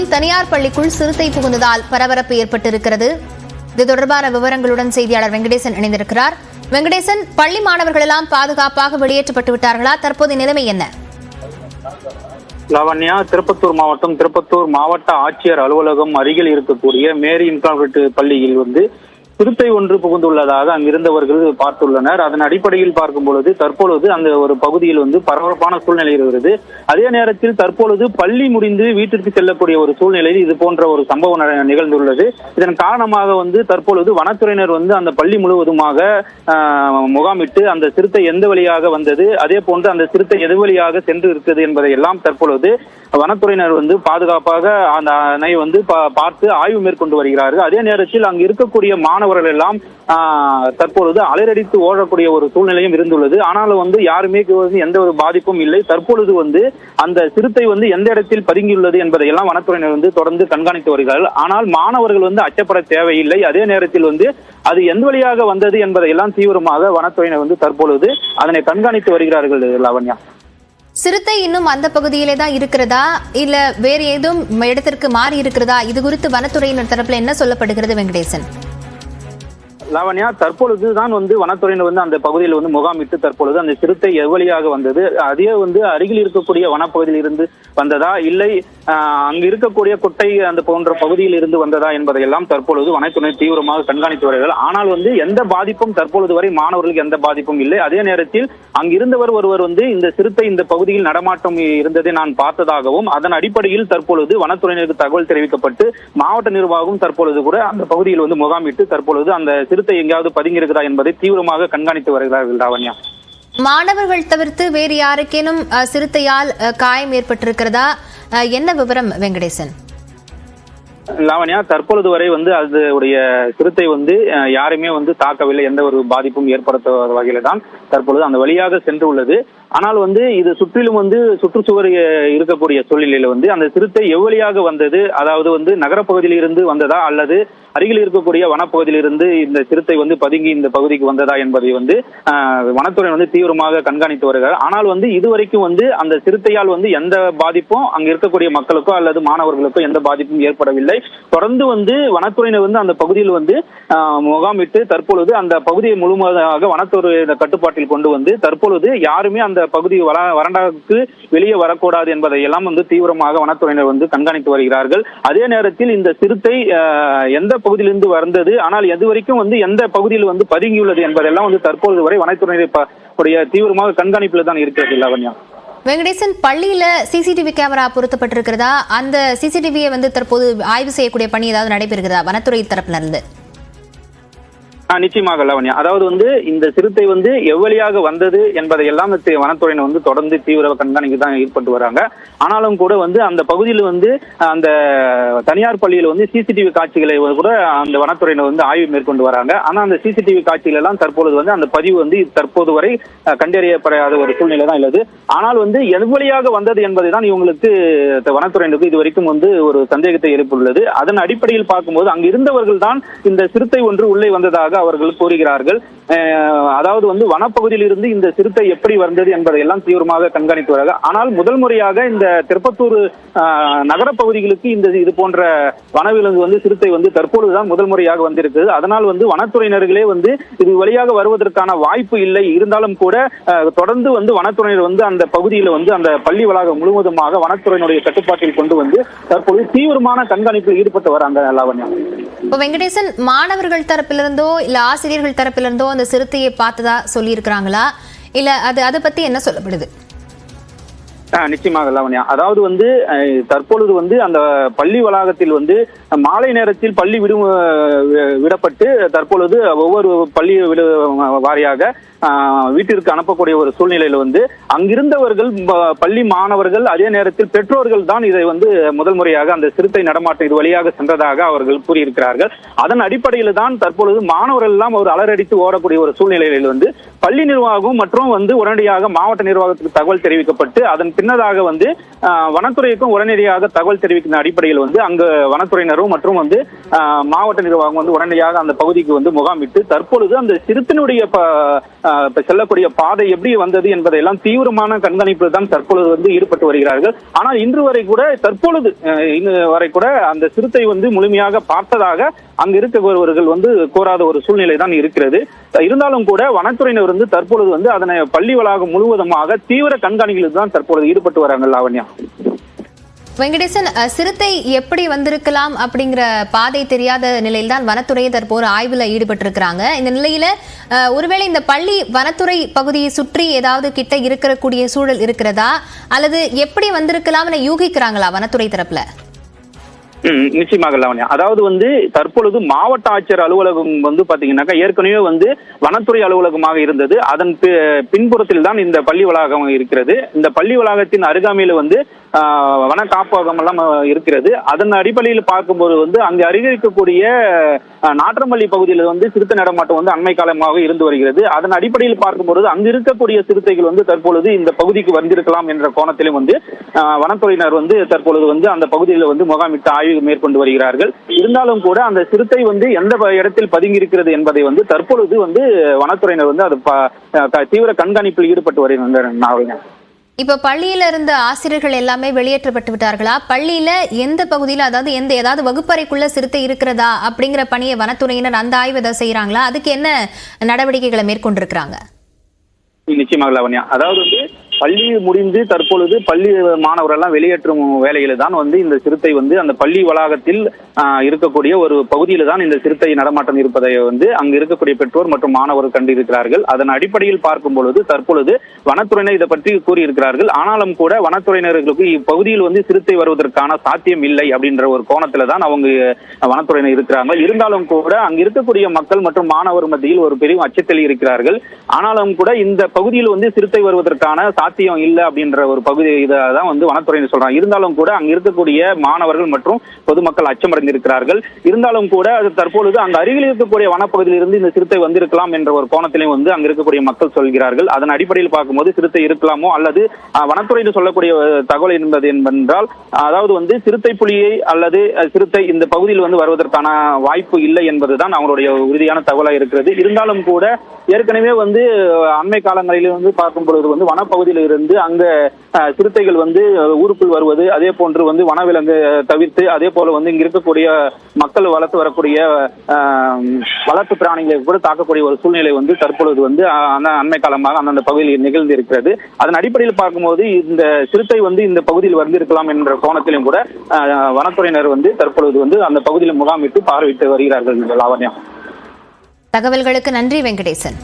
திருப்பத்தூரில் தனியார் பள்ளிக்குள் சிறுத்தை புகுந்ததால் பரபரப்பு ஏற்பட்டிருக்கிறது. இது தொடர்பான விவரங்களுடன் செய்தியாளர் வெங்கடேசன் இணைந்திருக்கிறார். வெங்கடேசன் பள்ளி மாணவர்கள் எல்லாம் பாதுகாப்பாக வெளியேற்றப்பட்டு விட்டார்களா? தற்போதைய நிலைமை என்ன? லவண்யா திருப்பத்தூர் மாவட்டம் திருப்பத்தூர் மாவட்ட ஆட்சியர் அலுவலகம் அருகில் இருக்கக்கூடிய மேரி இன்கார்பரேட் பள்ளியில் வந்து சிறுத்தை ஒன்று புகுந்துள்ளதாக அங்கிருந்தவர்கள் பார்த்துள்ளனர். அதன் அடிப்படையில் பார்க்கும் பொழுது தற்பொழுது அந்த ஒரு பகுதியில் வந்து பரபரப்பான சூழ்நிலை இருக்கிறது. அதே நேரத்தில் தற்பொழுது பள்ளி முடிந்து வீட்டிற்கு செல்லக்கூடிய ஒரு சூழ்நிலையில் இது போன்ற ஒரு சம்பவம் நிகழ்ந்துள்ளது. இதன் காரணமாக வந்து தற்பொழுது வனத்துறையினர் வந்து அந்த பள்ளி முழுவதுமாக ஆஹ், முகாமிட்டு அந்த சிறுத்தை எந்த வழியாக வந்தது அதே போன்று அந்த சிறுத்தை எது வழியாக சென்று இருக்கிறது என்பதை எல்லாம் தற்பொழுது வனத்துறையினர் வந்து பாதுகாப்பாக அந்த அணை வந்து பா- பார்த்து ஆய்வு மேற்கொண்டு வருகிறார்கள். அதே நேரத்தில் அங்கு இருக்கக்கூடிய மாணவர்கள் எல்லாம் தற்பொழுது அலறடித்து ஓடக்கூடிய ஒரு சூழ்நிலையும் இருந்துள்ளது. ஆனாலும் வந்து யாருமே வந்து எந்த ஒரு பாதிப்பும் இல்லை. தற்பொழுது வந்து அந்த சிறுத்தை வந்து எந்த இடத்தில் பதுங்கியுள்ளது என்பதையெல்லாம் வனத்துறையினர் வந்து தொடர்ந்து கண்காணித்து வருகிறார்கள். ஆனால் மாணவர்கள் வந்து அச்சப்பட தேவையில்லை. அதே நேரத்தில் வந்து அது எந்த வழியாக வந்தது என்பதையெல்லாம் தீவிரமாக வனத்துறையினர் வந்து தற்பொழுது அதனை கண்காணித்து வருகிறார்கள் லாவண்யா. சிறுத்தை இன்னும் அந்த பகுதியிலே தான் இருக்கிறதா? இல்ல வேறு ஏதும் இடத்திற்கு மாறி இருக்கிறதா? இது குறித்து வனத்துறையினர் தரப்புல என்ன சொல்லப்படுகிறது வெங்கடேசன்? லாவண்யா தற்பொழுது தான் வந்து வனத்துறையினர் வந்து அந்த பகுதியில் வந்து முகாமிட்டு தற்பொழுது அந்த சிறுத்தை எவ்வளியாக வந்தது? அதே வந்து அருகில் இருக்கக்கூடிய வனப்பகுதியில் இருந்து வந்ததா? இல்லை அங்கு இருக்கக்கூடிய குட்டை அந்த போன்ற பகுதியில் இருந்து வந்ததா என்பதையெல்லாம் தற்பொழுது வனத்துறை தீவிரமாக கண்காணித்து வருகிறார்கள். ஆனால் வந்து எந்த பாதிப்பும் தற்பொழுது வரை மாணவர்களுக்கு எந்த பாதிப்பும் இல்லை. அதே நேரத்தில் அங்கிருந்தவர் ஒருவர் வந்து இந்த சிறுத்தை இந்த பகுதியில் நடமாட்டம் இருந்ததை நான் பார்த்ததாகவும் அதன் அடிப்படையில் தற்பொழுது வனத்துறையினருக்கு தகவல் தெரிவிக்கப்பட்டு மாவட்ட நிர்வாகம் தற்பொழுது கூட அந்த பகுதியில் வந்து முகாமிட்டு தற்பொழுது அந்த சிறுத்தை எங்கேயாவது பதுங்கி இருக்கிறதா என்பதை தீவிரமாக கண்காணித்து வருகிறார்கள் லாவண்யா மாணவர்கள் தவிர்த்து வேறு யாருக்கேனும் சிறுத்தையால் காயம் ஏற்பட்டிருக்கிறதா? என்ன விவரம் வெங்கடேசன்? லாவண்யா தற்பொழுது வரை வந்து அதனுடைய சிறுத்தை வந்து யாருமே வந்து தாக்கவில்லை எந்த ஒரு பாதிப்பும் ஏற்படுத்த வகையில தான் தற்பொழுது அந்த வழியாக சென்று உள்ளது ஆனால் வந்து இது சுற்றிலும் வந்து சுற்றுச்சுவர் இருக்கக்கூடிய சூழ்நிலையில வந்து அந்த சிறுத்தை எவ்வளியாக வந்தது? அதாவது வந்து நகரப்பகுதியில் இருந்து வந்ததா? அல்லது அருகில் இருக்கக்கூடிய வனப்பகுதியில் இருந்து இந்த சிறுத்தை வந்து பதுங்கி இந்த பகுதிக்கு வந்ததா என்பதை வந்து வனத்துறை வந்து தீவிரமாக கண்காணித்து வருகிறார். ஆனால் வந்து இதுவரைக்கும் வந்து அந்த சிறுத்தையால் வந்து எந்த பாதிப்பும் அங்க இருக்கக்கூடிய மக்களுக்கோ அல்லது மாணவர்களுக்கோ எந்த பாதிப்பும் ஏற்படவில்லை. தொடர்ந்து வந்து வனத்துறையினர் வந்து அந்த பகுதியில் வந்து முகாமிட்டு தற்பொழுது அந்த பகுதியை முழுவதாக வனத்துறை கட்டுப்பாட்டில் கொண்டு வந்து தற்பொழுது யாருமே அந்த பகுதி வர வறண்டாவுக்கு வெளியே வரக்கூடாது என்பதை எல்லாம் வந்து தீவிரமாக வனத்துறையினர் வந்து கண்காணித்து வருகிறார்கள். அதே நேரத்தில் இந்த சிறுத்தை எந்த பகுதியிலிருந்து வந்தது ஆனால் எது வரைக்கும் வந்து எந்த பகுதியில் வந்து பதுங்கியுள்ளது என்பதெல்லாம் வந்து தற்போது வரை வனத்துறையினர் தீவிரமாக கண்காணிப்பில் தான் இருக்கிறது லாவண்யா. வெங்கடேசன் பள்ளியில சிசிடிவி கேமரா பொருத்தப்பட்டிருக்கிறதா? அந்த சிசிடிவியை வந்து தற்போது ஆய்வு செய்யக்கூடிய பணி ஏதாவது நடைபெறுகிறதா? வனத்துறை தரப்புல இருந்து நிச்சயமாக லவண்யா. அதாவது வந்து இந்த சிறுத்தை வந்து எவ்வழியாக வந்தது என்பதை எல்லாம் வனத்துறையினர் வந்து தொடர்ந்து தீவிர கண்காணிக்கு தான் ஈடுபட்டு வராங்க. ஆனாலும் கூட வந்து அந்த பகுதியில் வந்து அந்த தனியார் பள்ளியில் வந்து சிசிடிவி காட்சிகளை கூட அந்த வனத்துறையினர் வந்து ஆய்வு மேற்கொண்டு வராங்க. ஆனா அந்த சிசிடிவி காட்சிகள் எல்லாம் தற்பொழுது வந்து அந்த பதிவு வந்து தற்போது வரை கண்டறியப்படாத ஒரு சூழ்நிலை தான் உள்ளது. ஆனால் வந்து எவ்வளியாக வந்தது என்பதை தான் இவங்களுக்கு வனத்துறையினருக்கு இது வரைக்கும் வந்து ஒரு சந்தேகத்தை எழுப்பியுள்ளது. அதன் அடிப்படையில் பார்க்கும்போது அங்கு இருந்தவர்கள் தான் இந்த சிறுத்தை ஒன்று உள்ளே வந்ததாக அவர்கள் கூறுகிறார்கள். அதாவது வந்து வனப்பகுதியில் இருந்து இந்த சிறுத்தை எப்படி வந்தது என்பதை எல்லாம் தீவிரமாக கண்காணித்து வராங்க. ஆனால் முதல் முறையாக இந்த திருப்பத்தூர் நகரப்பகுதிகளுக்கு இந்த இது போன்ற வனவிலங்கு வந்து சிறுத்தை வந்து தற்பொழுதுதான் முதல் முறையாக வந்திருக்குது. அதனால் வந்து வனத்துறையினர்களே வந்து இது வழியாக வருவதற்கான வாய்ப்பு இல்லை. இருந்தாலும் கூட தொடர்ந்து வந்து வனத்துறையினர் வந்து அந்த பகுதியில் வந்து அந்த பள்ளி வளாகம் முழுவதுமாக வனத்துறையினுடைய கட்டுப்பாட்டில் கொண்டு வந்து தற்பொழுது தீவிரமான கண்காணிப்பில் ஈடுபட்டு வராங்க லாவண்யா. இப்போ வெங்கடேசன் மாணவர்கள் தரப்பிலிருந்தோ இல்ல ஆசிரியர்கள் தரப்பிலிருந்தோ அந்த சிறுத்தையை பார்த்ததா சொல்லியிருக்கிறாங்களா? இல்ல அது அதை பத்தி என்ன சொல்லப்படுது? நிச்சயமாக லாவண்யா. அதாவது வந்து தற்பொழுது வந்து அந்த பள்ளி வளாகத்தில் வந்து மாலை நேரத்தில் பள்ளி விடு விடப்பட்டு தற்பொழுது ஒவ்வொரு பள்ளி விடு வாரியாக வீட்டிற்கு அனுப்பக்கூடிய ஒரு சூழ்நிலையில வந்து அங்கிருந்தவர்கள் பள்ளி மாணவர்கள் அதே நேரத்தில் பெற்றோர்கள் தான் இதை வந்து முதல் முறையாக அந்த சிறுத்தை நடமாட்டம் இது வழியாக சென்றதாக அவர்கள் கூறியிருக்கிறார்கள். அதன் அடிப்படையில் தான் தற்பொழுது மாணவர்கள் எல்லாம் ஒரு அலறடித்து ஓடக்கூடிய ஒரு சூழ்நிலையில் வந்து பள்ளி நிர்வாகம் மற்றும் வந்து உடனடியாக மாவட்ட நிர்வாகத்துக்கு தகவல் தெரிவிக்கப்பட்டு அதன் சின்னதாக வந்து ஆஹ், வனத்துறைக்கும் உடனடியாக தகவல் தெரிவிக்கிற அடிப்படையில் வந்து அங்கு வனத்துறையினரும் மற்றும் வந்து மாவட்ட நிர்வாகம் வந்து உடனடியாக அந்த பகுதிக்கு வந்து முகாமிட்டு தற்பொழுது அந்த சிறுத்தனுடைய ப- செல்லக்கூடிய பாதை எப்படி வந்தது என்பதையெல்லாம் தீவிரமான கண்காணிப்பில் தான் தற்பொழுது வந்து ஈடுபட்டு வருகிறார்கள். ஆனால் இன்று வரை கூட தற்பொழுது இன்று வரை கூட அந்த சிறுத்தை வந்து முழுமையாக பார்த்ததாக அங்கு இருக்கிறவர்கள் வந்து கோராத ஒரு சூழ்நிலை தான் இருக்கிறது. இருந்தாலும் கூட வனத்துறையினர் வந்து தற்பொழுது வந்து அதனை பள்ளி வளாகம் முழுவதுமாக தீவிர கண்காணிகளுக்கு தான் தற்பொழுது ஈடுபட்டு வராங்க லாவண்யா. வெங்கடேசன் சிறுத்தை எப்படி வந்திருக்கலாம் அப்படிங்கிற பாதை தெரியாத நிலையில் தான் வனத்துறை தற்போது ஆய்வுல ஈடுபட்டிருக்கிறாங்க. இந்த நிலையில ஒருவேளை இந்த பள்ளி வனத்துறை பகுதியை சுற்றி ஏதாவது கிட்ட இருக்கக்கூடிய சூழல் இருக்கிறதா? அல்லது எப்படி வந்திருக்கலாம்னு யூகிக்கிறாங்களா வனத்துறை தரப்புல? நிச்சயமாக லாவண்யா. அதாவது வந்து தற்பொழுது மாவட்ட ஆட்சியர் அலுவலகம் வந்து பாத்தீங்கன்னாக்கா ஏற்கனவே வந்து வனத்துறை அலுவலகமாக இருந்தது. அதன் பி- பின்புறத்தில் தான் இந்த பள்ளி வளாகம் இருக்கிறது. இந்த பள்ளி வளாகத்தின் அருகாமையில வந்து வன காப்பகம் எல்லாம் இருக்கிறது. அதன் அடிப்படையில் பார்க்கும்போது வந்து அங்கு அருகே இருக்கக்கூடிய நாற்றம்பள்ளி பகுதியில் வந்து சிறுத்தை நடமாட்டம் வந்து அண்மை காலமாக இருந்து வருகிறது. அதன் அடிப்படையில் பார்க்கும்போது அங்கு இருக்கக்கூடிய சிறுத்தைகள் வந்து தற்பொழுது இந்த பகுதிக்கு வந்திருக்கலாம் என்ற கோணத்திலும் வந்து வனத்துறையினர் வந்து தற்பொழுது வந்து அந்த பகுதியில் வந்து முகாமிட்டு ஆய்வு மேற்கொண்டு வருகிறார்கள். இருந்தாலும் கூட அந்த சிறுத்தை வந்து எந்த இடத்தில் பதுங்கி இருக்கிறது என்பதை வந்து தற்பொழுது வந்து வனத்துறையினர் வந்து அது தீவிர கண்காணிப்பில் ஈடுபட்டு வருகின்றனர் இப்ப பள்ளியில இருந்த ஆசிரியர்கள் எல்லாமே வெளியேற்றப்பட்டு விட்டார்களா? பள்ளியில எந்த பகுதியில அதாவது எந்த ஏதாவது வகுப்பறைக்குள்ள சிறுத்தை இருக்கிறதா அப்படிங்கிற பணியை வனத்துறையினர் அந்த ஆய்வு ஏதாவது செய்யறாங்களா அதுக்கு என்ன நடவடிக்கைகளை மேற்கொண்டிருக்கிறாங்க? நிச்சயமாக அதாவது வந்து பள்ளி முடிந்து தற்பொழுது பள்ளி மாணவர்கள் எல்லாம் வெளியேற்றும் வேலையில தான் வந்து இந்த சிறுத்தை வந்து அந்த பள்ளி வளாகத்தில் இருக்கக்கூடிய ஒரு பகுதியில தான் இந்த சிறுத்தை நடமாட்டம் இருப்பதை வந்து அங்கு இருக்கக்கூடிய பெற்றோர் மற்றும் மாணவர்கள் கண்டிருக்கிறார்கள். அதன் அடிப்படையில் பார்க்கும் பொழுது தற்பொழுது வனத்துறையினர் இதை பற்றி கூறியிருக்கிறார்கள். ஆனாலும் கூட வனத்துறையினர்களுக்கு இப்பகுதியில் வந்து சிறுத்தை வருவதற்கான சாத்தியம் இல்லை அப்படின்ற ஒரு கோணத்துல தான் அவங்க வனத்துறையினர் இருக்கிறாங்க. இருந்தாலும் கூட அங்கு இருக்கக்கூடிய மக்கள் மற்றும் மாணவர் மத்தியில் ஒரு பெரிய அச்சத்தில் இருக்கிறார்கள். ஆனாலும் கூட இந்த பகுதியில் வந்து சிறுத்தை வருவதற்கான சாத்தியம் சாத்தியம் இல்லை அப்படின்ற ஒரு பகுதி இதை தான் வந்து வனத்துறையினர் சொல்றாங்க. இருந்தாலும் கூட அங்க இருக்கக்கூடிய மாணவர்கள் மற்றும் பொதுமக்கள் அச்சமடைந்திருக்கிறார்கள். இருந்தாலும் கூட அது தற்பொழுது அங்க அருகில் இருக்கக்கூடிய வனப்பகுதியில் இருந்து இந்த சிறுத்தை வந்திருக்கலாம் என்ற ஒரு கோணத்திலையும் வந்து அங்க இருக்கக்கூடிய மக்கள் சொல்கிறார்கள். அதன் அடிப்படையில் பார்க்கும்போது சிறுத்தை இருக்கலாமோ அல்லது வனத்துறையினர் சொல்லக்கூடிய தகவல் என்பது என்னவென்றால் அதாவது வந்து சிறுத்தை புலியை அல்லது சிறுத்தை இந்த பகுதியில் வந்து வருவதற்கான வாய்ப்பு இல்லை என்பதுதான் அவங்களுடைய உறுதியான தகவலாக இருக்கிறது. இருந்தாலும் கூட ஏற்கனவே வந்து அண்மை காலங்களில் வந்து பார்க்கும் பொழுது வந்து வனப்பகுதியில் இருந்து அங்க சிறுத்தைகள் வந்து ஊருக்குள் வருவது அதே போன்று வந்து வனவிலங்கு தவிர்த்து அதே போல வந்து இங்க இருக்கக்கூடிய மக்கள் வளர்த்து வரக்கூடிய வளர்ப்பு பிராணிகளை கூட தாக்கக்கூடிய ஒரு சூழ்நிலை வந்து தற்பொழுது வந்து அண்மை காலமாக அந்தந்த பகுதியில் நிகழ்ந்து இருக்கிறது. அதன் அடிப்படையில் பார்க்கும்போது இந்த சிறுத்தை வந்து இந்த பகுதியில் வந்து இருக்கலாம் என்ற கோணத்திலும் கூட வனத்துறையினர் வந்து தற்பொழுது வந்து அந்த பகுதியில் முகாமிட்டு பார்வையிட்டு வருகிறார்கள் லாவண்யா. தகவல்களுக்கு நன்றி வெங்கடேசன்.